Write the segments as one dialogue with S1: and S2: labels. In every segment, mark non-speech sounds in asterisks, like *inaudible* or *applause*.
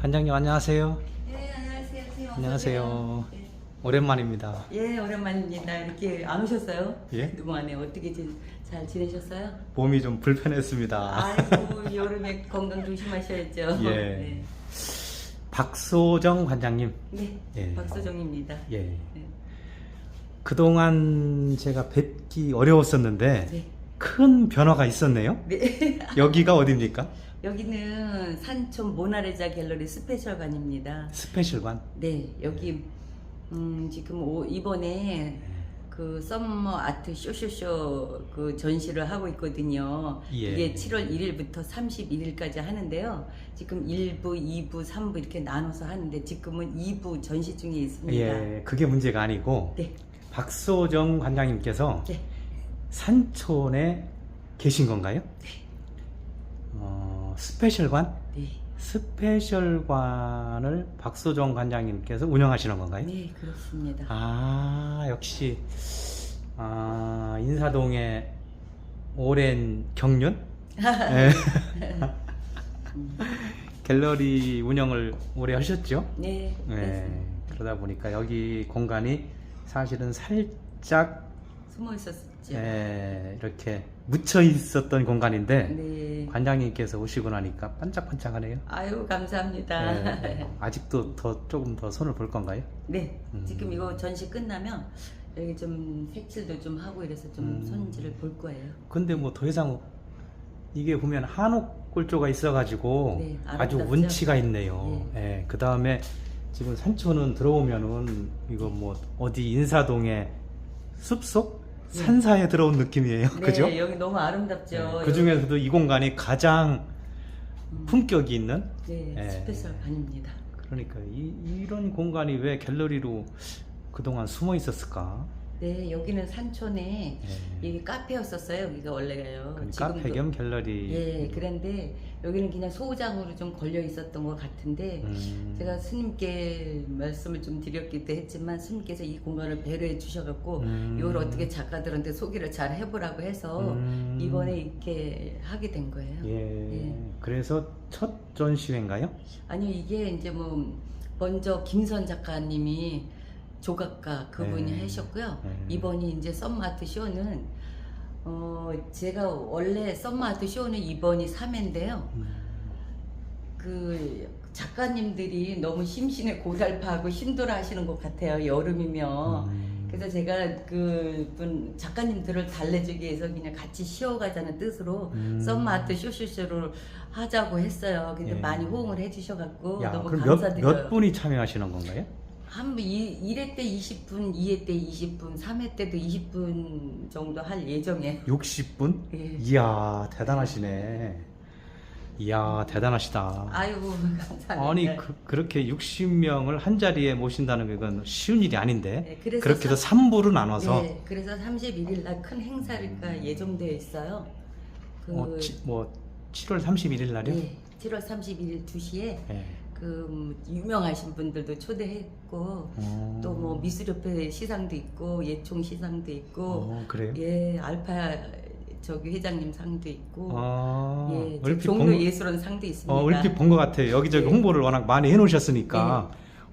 S1: 관장님 안녕하세요.
S2: 네, 안녕하세요. 선생님
S1: 안녕하세요.
S2: 네.
S1: 오랜만입니다.
S2: 예, 오랜만입니다. 이렇게 안 오셨어요?
S1: 예?
S2: 그동안에 어떻게 지, 잘 지내셨어요?
S1: 몸이 좀 불편했습니다.
S2: 아이고, 여름에 건강 조심하셔야죠. *laughs*
S1: 예.
S2: 네.
S1: 박소정 관장님.
S2: 네,
S1: 예.
S2: 박소정입니다.
S1: 예.
S2: 네.
S1: 그동안 제가 뵙기 어려웠었는데
S2: 네.
S1: 큰 변화가 있었네요.
S2: 네. *laughs*
S1: 여기가 어디입니까?
S2: 여기는 산촌 모나레자 갤러리 스페셜관입니다.
S1: 스페셜관.
S2: 네, 여기 음, 지금 오, 이번에 그 썸머 아트 쇼쇼쇼 그 전시를 하고 있거든요.
S1: 예.
S2: 이게 7월 1일부터 31일까지 하는데요. 지금 1부, 2부, 3부 이렇게 나눠서 하는데 지금은 2부 전시 중에 있습니다.
S1: 예, 그게 문제가 아니고
S2: 네.
S1: 박소정 관장님께서
S2: 네.
S1: 산촌에 계신 건가요? 어, 스페셜관?
S2: 네.
S1: 스페셜관을 박소정 관장님께서 운영하시는 건가요?
S2: 네, 그렇습니다.
S1: 아 역시 아, 인사동의 오랜 경륜 예. *laughs* *laughs* 갤러리 운영을 오래 하셨죠?
S2: 네.
S1: 예.
S2: 그렇습니다.
S1: 그러다 보니까 여기 공간이 사실은 살짝
S2: 숨어 있었 죠.
S1: 예, 이렇게 묻혀 있었던 공간인데
S2: 네.
S1: 관장님께서 오시고 나니까 반짝반짝하네요.
S2: 아유, 감사합니다.
S1: 예, *laughs* 아직도 더 조금 더 손을 볼 건가요?
S2: 네,
S1: 음.
S2: 지금 이거 전시 끝나면 여기 좀 색칠도 좀 하고 이래서 좀
S1: 음.
S2: 손질을 볼 거예요.
S1: 근데 뭐 더 이상 이게 보면 한옥 골조가 있어가지고
S2: 네,
S1: 아주
S2: 아름답죠?
S1: 운치가 있네요. 예. 그 다음에 지금 산초는 들어오면은 이거 뭐 어디 인사동의 숲속
S2: 네.
S1: 산사에 들어온 느낌이에요.
S2: 네,
S1: 그죠?
S2: 여기 너무 아름답죠.
S1: 그 중에서도 이 공간이 가장
S2: 음.
S1: 품격이 있는
S2: 네,
S1: 예.
S2: 스페셜 반입니다.
S1: 그러니까 이, 이런 공간이 왜 갤러리로 그동안 숨어 있었을까?
S2: 네, 여기는 산촌에
S1: 예.
S2: 이게 카페였었어요. 여기가 원래가요.
S1: 카페 겸 갤러리.
S2: 예, 그런데 여기는 그냥 소장으로 좀 걸려 있었던 것 같은데
S1: 음.
S2: 제가 스님께 말씀을 좀 드렸기도 했지만 스님께서 이 공간을 배려해 주셔갖고
S1: 음.
S2: 이걸 어떻게 작가들한테 소개를 잘 해보라고 해서
S1: 음.
S2: 이번에 이렇게 하게 된 거예요.
S1: 예.
S2: 예.
S1: 그래서 첫 전시회인가요?
S2: 아니요, 이게 이제 뭐 먼저 김선 작가님이 조각가 그분이
S1: 네.
S2: 하셨고요.
S1: 네.
S2: 이번이 이제 썸마트 쇼는 어 제가 원래 썸마트 쇼는 이번이 3회인데요.
S1: 음.
S2: 그 작가님들이 너무 심신에 고달파하고 힘들어 하시는 것 같아요. 여름이면.
S1: 음.
S2: 그래서 제가 그분 작가님들을 달래주기 위해서 그냥 같이 쉬어가자는 뜻으로
S1: 음.
S2: 썸마트 쇼쇼쇼를 하자고 했어요. 근데
S1: 예.
S2: 많이 호응을 해주셔갖고
S1: 야,
S2: 너무
S1: 그럼 몇,
S2: 감사드려요.
S1: 몇 분이 참여하시는 건가요?
S2: 한 1회 때 20분, 2회 때 20분, 3회 때도 20분 정도 할 예정이에요.
S1: 60분?
S2: 예.
S1: 이야, 대단하시네. 이야, 대단하시다.
S2: 아이고 *laughs* 감사합니다.
S1: 아니, 그, 그렇게 60명을 한 자리에 모신다는 건 쉬운 일이 아닌데.
S2: 네, 그래서
S1: 그렇게 해서
S2: 삼-
S1: 3부로 나눠서.
S2: 네, 그래서 31일 날 큰 행사가 예정되어 있어요. 그
S1: 어, 치, 뭐, 7월 31일 날이요?
S2: 예, 7월 31일 2시에
S1: 예.
S2: 그 음, 유명하신 분들도 초대했고
S1: 어.
S2: 또뭐 미술협회 시상도 있고 예총 시상도 있고
S1: 어, 그래요?
S2: 예 알파 저기 회장님 상도 있고
S1: 아,
S2: 예 종로
S1: 본,
S2: 예술원 상도 있습니다.
S1: 어, 얼핏 본 것 같아요. 여기저기
S2: 예.
S1: 홍보를 워낙 많이 해놓으셨으니까,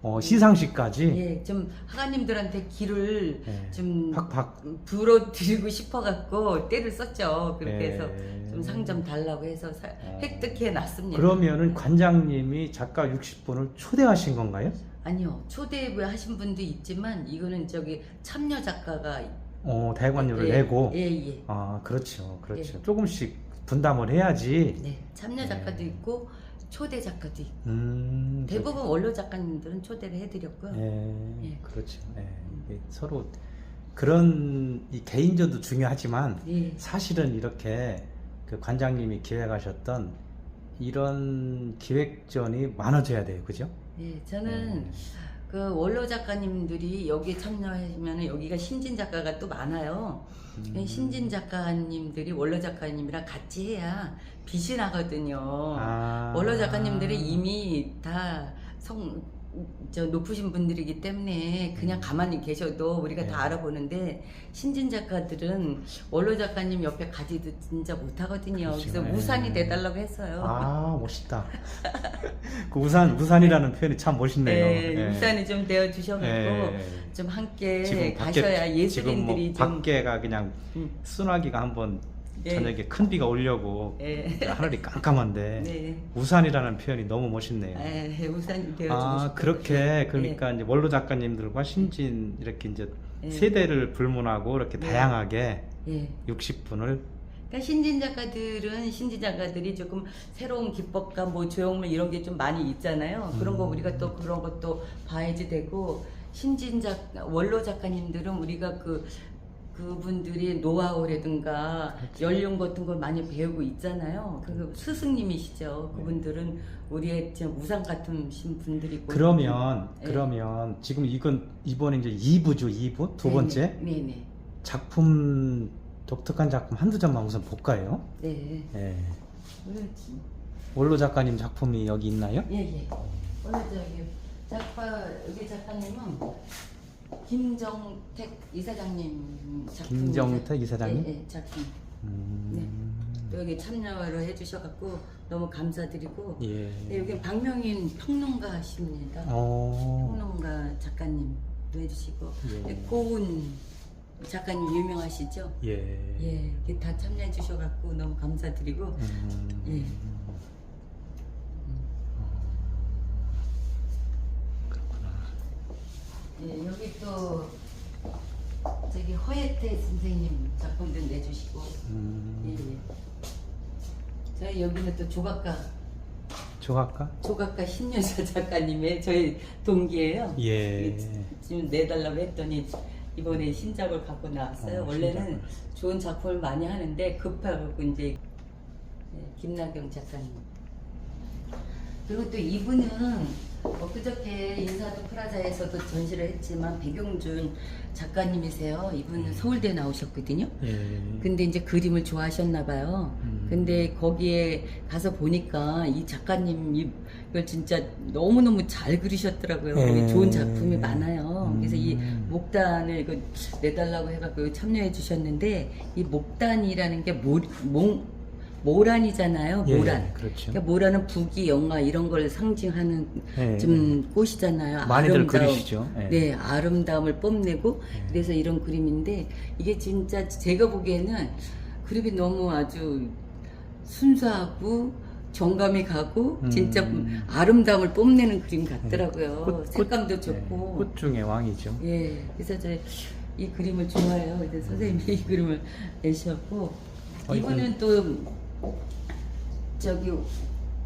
S1: 어, 시상식까지.
S2: 예, 좀 하가님들한테 길을
S1: 예.
S2: 좀
S1: 팍팍.
S2: 불어드리고 *laughs* 싶어갖고 때를 썼죠. 그렇게
S1: 예.
S2: 해서 좀 상 좀 달라고 해서 사-
S1: 어.
S2: 획득해 놨습니다.
S1: 그러면은 관장님이 작가 60분을 초대하신 건가요?
S2: 아니요 초대 하신 분도 있지만 이거는 저기 참여 작가가
S1: 어, 대관료를
S2: 예,
S1: 내고.
S2: 예, 예.
S1: 아, 그렇죠. 그렇죠. 조금씩 분담을 해야지.
S2: 네, 참여 작가도
S1: 네.
S2: 있고 초대 작가도 있고
S1: 음,
S2: 대부분 원로 작가님들은 초대를 해드렸고요.
S1: 예,
S2: 예.
S1: 그렇죠. 예. 이게 서로 그런 이 개인전도 중요하지만
S2: 예,
S1: 사실은 이렇게 그 관장님이 기획하셨던 이런 기획전이 많아져야 돼요. 그죠?
S2: 예, 저는
S1: 예.
S2: 그 원로 작가님들이 여기에 참여하시면 여기가 신진 작가가 또 많아요.
S1: 음.
S2: 신진 작가님들이 원로 작가님이랑 같이 해야 빛이 나거든요.
S1: 아.
S2: 원로 작가님들이 이미 다 성, 저 높으신 분들이기 때문에 그냥 가만히 계셔도 우리가
S1: 네.
S2: 다 알아보는데 신진 작가들은 원로 작가님 옆에 가지도 진짜 못하거든요.
S1: 그렇죠.
S2: 그래서
S1: 네.
S2: 우산이 돼달라고 했어요.
S1: 아 멋있다. *laughs* 그 우산 우산이라는 표현이 참 멋있네요.
S2: 네,
S1: 예.
S2: 우산이 좀 되어 주셔갖고
S1: 예.
S2: 좀 함께
S1: 지금 밖에
S2: 가셔야
S1: 지금
S2: 예술인들이
S1: 뭐
S2: 좀
S1: 밖에가 그냥
S2: 음,
S1: 소나기가 한번
S2: 예.
S1: 저녁에 큰 비가 오려고
S2: 예.
S1: 이제 하늘이 깜깜한데 *laughs*
S2: 네.
S1: 우산이라는 표현이 너무 멋있네요.
S2: 에, 우산이 되어주고
S1: 아
S2: 싶어요.
S1: 그렇게 그러니까 이제 원로 작가님들과 신진 이렇게 이제
S2: 예.
S1: 세대를 불문하고 이렇게
S2: 네.
S1: 다양하게
S2: 예.
S1: 60분을
S2: 그러니까 신진 작가들은 신진 작가들이 조금 새로운 기법과 뭐 조형물 이런 게 좀 많이 있잖아요. 그런 거
S1: 음.
S2: 우리가 또 그런 것도 봐야지 되고 신진 작 원로 작가님들은 우리가 그 그분들이 노하우라든가
S1: 그렇죠.
S2: 연륜 같은 걸 많이 배우고 있잖아요. 그 스승님이시죠.
S1: 네.
S2: 그분들은 우리의 좀 우상 같은 신 분들이고.
S1: 그러면
S2: 예.
S1: 그러면 지금 이건 이번에 이제 2부죠 2부 두 번째
S2: 네네. 네네.
S1: 작품 독특한 작품 한두 점만 우선 볼까요?
S2: 네.
S1: 예.
S2: 오늘
S1: 원로 작가님 작품이 여기 있나요?
S2: 예예. 오늘 저기 작가 여기 작가님은 김정택 이사장님 작품.
S1: 김정택 이사장님?
S2: 예, 예 작품.
S1: 음...
S2: 또 여기 참여를 해주셔갖고 너무 감사드리고.
S1: 예.
S2: 네, 여기 박명인 평론가십니다.
S1: 어.
S2: 평론가 작가님도 해주시고
S1: 예.
S2: 네, 고은 작가님 유명하시죠?
S1: 예.
S2: 예, 다 참여해 주셔갖고 너무 감사드리고.
S1: 음...
S2: 예.
S1: 그렇구나.
S2: 예, 여기 또 저기 허예태 선생님 작품도 내주시고 예,
S1: 음...
S2: 예. 저희 여기는 또 조각가
S1: 조각가?
S2: 조각가 신여자 작가님의 저희 동기예요.
S1: 예.
S2: 이게 지금 내달라고 했더니 이번에 신작을 갖고 나왔어요.
S1: 어,
S2: 원래는
S1: 신작을.
S2: 좋은 작품을 많이 하는데 급하고 이제 예, 김나경 작가님. 그리고 또 이분은 엊그저께 인사도 프라자에서도 전시를 했지만 백용준 작가님이세요. 이분은 서울대 나오셨거든요.
S1: 예.
S2: 근데 이제 그림을 좋아하셨나 봐요.
S1: 음.
S2: 근데 거기에 가서 보니까 이 작가님 이걸 진짜 너무너무 잘 그리셨더라고요.
S1: 예.
S2: 좋은 작품이 많아요. 그래서 이
S1: 음.
S2: 목단을 이거 내달라고 해갖고 참여해 주셨는데 이 목단이라는 게 모, 모, 모란이잖아요.
S1: 예,
S2: 모란.
S1: 그렇죠.
S2: 그러니까 모란은 부귀, 영화 이런 걸 상징하는
S1: 예.
S2: 좀 꽃이잖아요.
S1: 많이들
S2: 아름다움.
S1: 그리시죠. 예.
S2: 네, 아름다움을 뽐내고
S1: 예.
S2: 그래서 이런 그림인데 이게 진짜 제가 보기에는 그림이 너무 아주 순수하고 정감이 가고
S1: 음.
S2: 진짜 아름다움을 뽐내는 그림 같더라고요.
S1: 꽃- 꽃-
S2: 색감도
S1: 예,
S2: 좋고.
S1: 꽃 중의 왕이죠.
S2: 예, 그래서 저 이 그림을 좋아해요. 그래서 선생님이 이 그림을 내셨고
S1: 어,
S2: 이분은 또 저기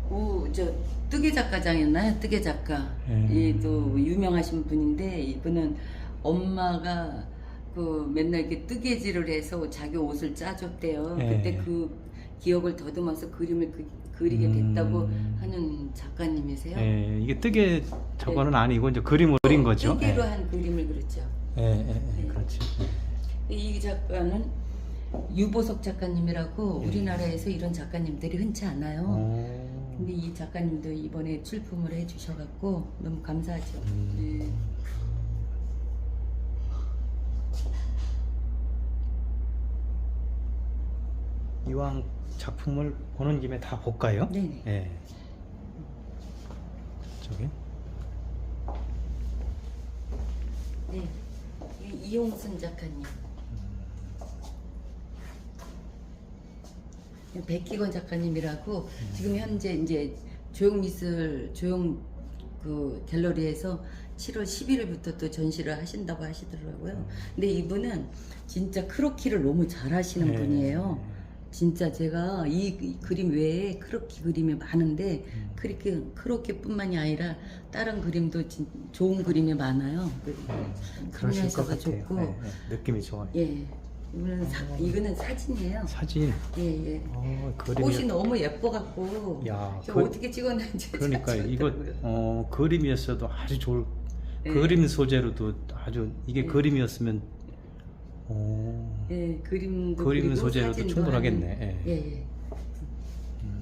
S2: 우저 뜨개 작가장이었나요? 뜨개 작가.
S1: 음.
S2: 이또 유명하신 분인데 이분은 엄마가 그 맨날 이렇게 뜨개질을 해서 자기 옷을 짜줬대요.
S1: 예.
S2: 그때 그 기억을 더듬어서 그림을 그, 그리게 됐다고
S1: 음.
S2: 하는 작가님이세요.
S1: 예, 이게 뜨개 저거는 아니고 이제 그림을 그린 거죠.
S2: 뜨개로
S1: 예.
S2: 한 그림을 그렸죠.
S1: 예, 예, 예,
S2: 네.
S1: 그렇지.
S2: 이 작가는 유보석 작가님이라고
S1: 예.
S2: 우리나라에서 이런 작가님들이 흔치 않아요.
S1: 오.
S2: 근데 이 작가님도 이번에 출품을 해주셔갖고 너무 감사하죠.
S1: 음.
S2: 네.
S1: 이왕 작품을 보는 김에 다 볼까요?
S2: 네네.
S1: 예. 저기.
S2: 네. 이- 이용순 작가님. 백기건 작가님이라고 지금 현재 이제 조형미술 조형 그 갤러리에서 7월 11일부터 또 전시를 하신다고 하시더라고요. 근데 이분은 진짜 크로키를 너무 잘 하시는
S1: 예.
S2: 분이에요. 진짜 제가 이, 이 그림 외에 크로키 그림이 많은데
S1: 음.
S2: 크로키, 크로키뿐만이 아니라 다른 그림도 진, 좋은 그림이 많아요. 그-
S1: 그러실 것 같아요.
S2: 좋고
S1: 예, 예. 느낌이 좋아요.
S2: 예, 이거는 사, 이거는 사진이에요.
S1: 사진.
S2: 예, 예.
S1: 어, 그림이.
S2: 꽃이 너무 예뻐갖고
S1: 야,
S2: 저
S1: 그-
S2: 어떻게 찍었는지
S1: 그러니까
S2: 잘
S1: 이거
S2: 찍었더라고요.
S1: 어, 그림이었어도 아주 좋을
S2: 네.
S1: 그림 소재로도 아주 이게
S2: 네.
S1: 그림이었으면 어,
S2: 예, 그림도
S1: 그림
S2: 그리고
S1: 소재로도
S2: 사진도
S1: 충분하겠네.
S2: 하는-
S1: 예.
S2: 예, 예.
S1: 음,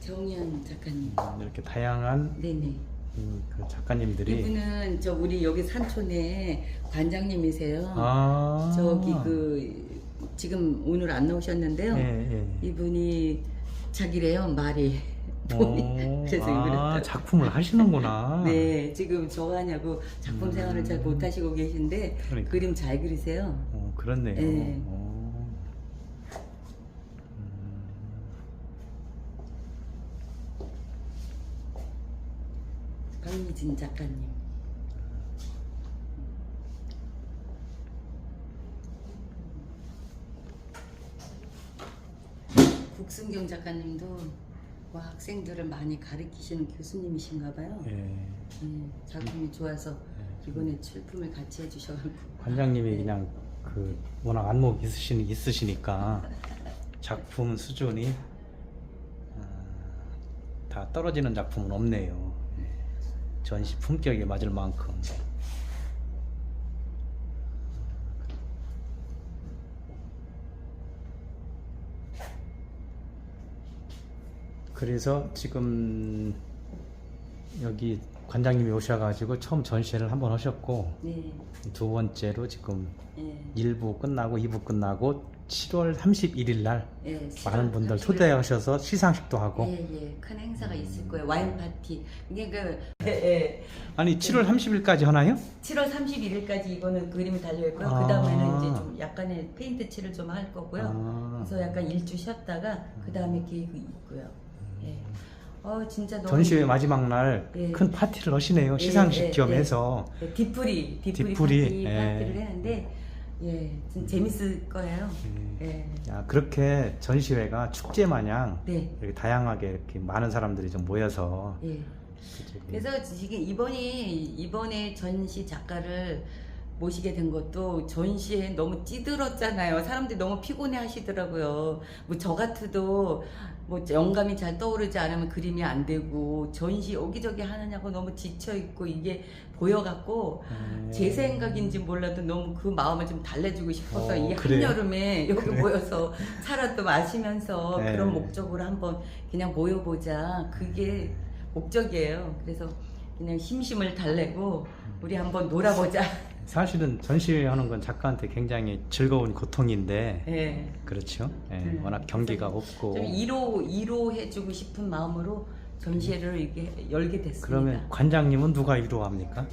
S2: 정현 작가님.
S1: 이렇게 다양한
S2: 네네.
S1: 음, 그 작가님들이
S2: 이분은 저 우리 여기 산촌에 관장님이세요.
S1: 아
S2: 저기 그 지금 오늘 안 나오셨는데요.
S1: 예, 예.
S2: 이분이 자기래요 말이.
S1: 오, *laughs*
S2: 그래서
S1: 아,
S2: 이분은
S1: 작품을 하시는구나. *laughs*
S2: 네 지금 저 하냐고 작품
S1: 음.
S2: 생활을 잘 못하시고 계신데
S1: 그러니까.
S2: 그림 잘 그리세요.
S1: 어, 그렇네요.
S2: 네.
S1: 어.
S2: 강미진 작가님. 국순경 작가님도 뭐 학생들을 많이 가르치시는 교수님이신가 봐요.
S1: 예.
S2: 네, 작품이 좋아서
S1: 네.
S2: 이번에 출품을 같이 해주셔가지고
S1: 관장님이 *laughs* 그냥 그 워낙 안목 있으시, 있으시니까 작품 수준이 아, 다 떨어지는 작품은 없네요. 예. 전시 품격에 맞을 만큼. 그래서 지금 여기 관장님이 오셔가지고 처음 전시회를 한 번 하셨고
S2: 네,
S1: 두 번째로 지금
S2: 네,
S1: 1부 끝나고 2부 끝나고 7월 31일 날
S2: 네,
S1: 많은 분들
S2: 7월
S1: 초대하셔서 시상식도 하고
S2: 예, 예, 큰 행사가 있을 거예요. 와인 파티. 이게 그 *laughs* 예, 예.
S1: 아니 7월 30일까지 하나요?
S2: 7월 31일까지 이거는 그림이 달려 있고요.
S1: 아.
S2: 그 다음에는 이제 좀 약간의 페인트 칠을 좀 할 거고요.
S1: 아.
S2: 그래서 약간 일주 쉬었다가 그 다음에 계획이 있고요. 예. 어 진짜 너무
S1: 전시회 마지막 날
S2: 예.
S1: 큰 파티를 하시네요.
S2: 예,
S1: 시상식
S2: 예,
S1: 겸해서
S2: 예, 뒤풀이 뒤풀이,
S1: 뒤풀이,
S2: 파티,
S1: 예.
S2: 파티를 했는데 예, 좀 재밌을 거예요. 예.
S1: 야, 그렇게 전시회가 축제 마냥
S2: 네.
S1: 이렇게 다양하게 이렇게 많은 사람들이 좀 모여서
S2: 예. 그래서 지금 이번이 이번에 전시 작가를 모시게 된 것도 전시에 너무 찌들었잖아요. 사람들이 너무 피곤해 하시더라고요. 뭐 저 같아도 뭐 영감이 잘 떠오르지 않으면 그림이 안 되고 전시 여기저기 하느냐고 너무 지쳐 있고 이게 보여갖고
S1: 음.
S2: 제 생각인지 몰라도 너무 그 마음을 좀 달래주고 싶어서
S1: 어,
S2: 이? 한여름에 여기
S1: 그래.
S2: 모여서 차라도 마시면서
S1: 네.
S2: 그런 목적으로 한번 그냥 모여보자. 그게 목적이에요. 그래서 그냥 심심을 달래고 우리 한번 놀아보자.
S1: 사실은 전시회 하는 건 작가한테 굉장히 즐거운 고통인데
S2: 예.
S1: 그렇죠. 예,
S2: 음.
S1: 워낙 경기가 없고
S2: 좀 이로 이로 해주고 싶은 마음으로 전시회를 이렇게 열게 됐습니다.
S1: 그러면 관장님은 누가 위로합니까?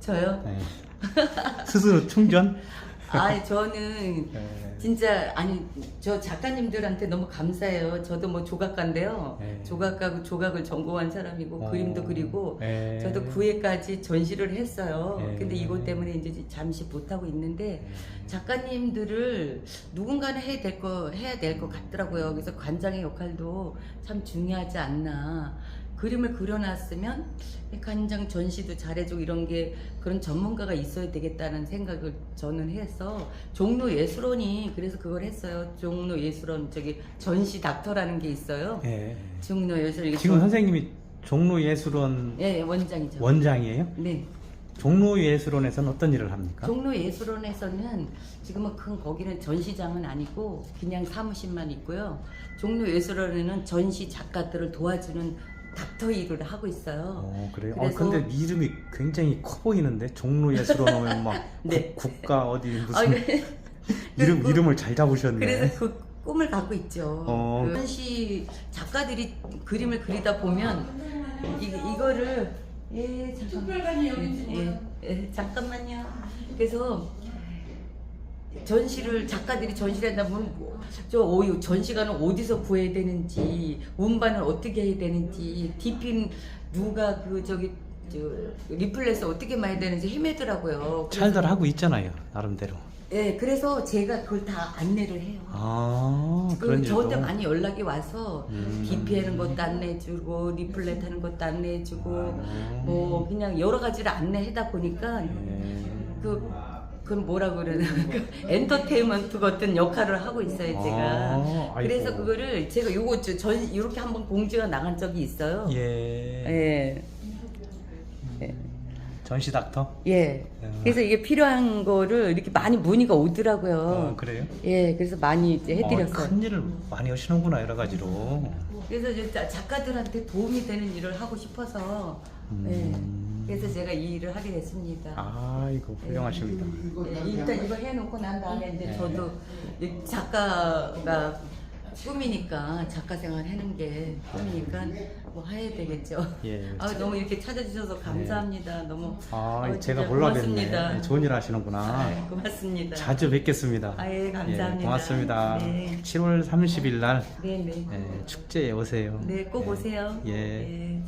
S2: 저요?
S1: 예. 스스로 충전? *laughs*
S2: 아 저는
S1: 예.
S2: 진짜 아니 저 작가님들한테 너무 감사해요. 저도 뭐 조각가인데요.
S1: 네.
S2: 조각가고 조각을 전공한 사람이고
S1: 어.
S2: 그림도 그리고
S1: 예.
S2: 저도 9회까지 전시를 했어요.
S1: 네.
S2: 근데 이것 때문에 이제 잠시 못 하고 있는데
S1: 예.
S2: 작가님들을 누군가는 해야 될 거 해야 될 것 같더라고요. 그래서 관장의 역할도 참 중요하지 않나. 그림을 그려놨으면 이 관장 전시도 잘해주고 이런 게 그런 전문가가 있어야 되겠다는 생각을 저는 해서 종로 예술원이 그래서 그걸 했어요. 종로 예술원 저기 전시 닥터라는 게 있어요.
S1: 예.
S2: 종로 예술 이게
S1: 지금
S2: 전-
S1: 선생님이 종로 예술원
S2: 예 예, 원장이죠.
S1: 원장이에요?
S2: 네.
S1: 종로 예술원에서는 어떤 일을 합니까?
S2: 종로 예술원에서는 지금은 큰 거기는 전시장은 아니고 그냥 사무실만 있고요. 종로 예술원에는 전시 작가들을 도와주는 닥터 일을 하고 있어요.
S1: 어, 그래요?
S2: 그래서-
S1: 어, 근데 이름이 굉장히 커 보이는데 종로예술원 오면 막 *laughs*
S2: 네.
S1: 국, 가 어디 무슨
S2: 아, *laughs* 그-
S1: 이름
S2: 그-
S1: 이름을 잘 잡으셨네.
S2: 그래서 그 꿈을 갖고 있죠.
S1: 어.
S2: 그 전시 작가들이 그림을 그리다 보면 이, 이거를 예 잠깐만 예, 예, 잠깐만요. 그래서 전시를 작가들이 전시를 한다 보면 뭐, 저 오- 전시관은 어디서 구해야 되는지 운반을 어떻게 해야 되는지 디핀 누가 그 저기 저 리플렛을 어떻게 봐야 되는지 헤매더라고요.
S1: 잘들 하고 있잖아요 나름대로.
S2: 예, 그래서 제가 그걸 다 안내를 해요.
S1: 아
S2: 그. 저한테 많이 연락이 와서
S1: 음.
S2: DP하는 것도 안내해주고 리플렛 하는 것도 안내해주고
S1: 아.
S2: 뭐 그냥 여러 가지를 안내하다 보니까
S1: 예.
S2: 그 그건 뭐라 그러나 그 엔터테인먼트 같은 역할을 하고 있어요 제가
S1: 아, 아이고.
S2: 그래서 그거를 제가 요거 저- 전 이렇게 한번 공지가 나간 적이 있어요
S1: 예.
S2: 예.
S1: 전시 닥터.
S2: 예.
S1: 어.
S2: 그래서 이게 필요한 거를 이렇게 많이 문의가 오더라고요.
S1: 어, 그래요?
S2: 예, 그래서 많이 이제 해드렸어요.
S1: 어, 큰 일을 많이 하시는구나 여러 가지로.
S2: 그래서 이제 자- 작가들한테 도움이 되는 일을 하고 싶어서
S1: 음.
S2: 네. 그래서 제가 이 일을 하게 됐습니다.
S1: 아, 이거 훌륭하십니다.
S2: 네, 일단 이거 해놓고 난 다음에 이제
S1: 네.
S2: 저도 이 작가가 꿈이니까 작가 생활 하는 게 꿈이니까 뭐 해야 되겠죠.
S1: 예.
S2: 아 너무 이렇게 찾아주셔서 감사합니다. 너무
S1: 아,
S2: 아우,
S1: 제가
S2: 진짜
S1: 몰라뵀네.
S2: 고맙습니다.
S1: 네, 좋은 일 하시는구나.
S2: 아, 고맙습니다.
S1: 자주 뵙겠습니다.
S2: 아, 예, 감사합니다.
S1: 고맙습니다.
S2: 네.
S1: 7월 30일 날
S2: 네네.
S1: 예, 축제에 오세요.
S2: 네, 꼭
S1: 예.
S2: 오세요.
S1: 예.
S2: 예.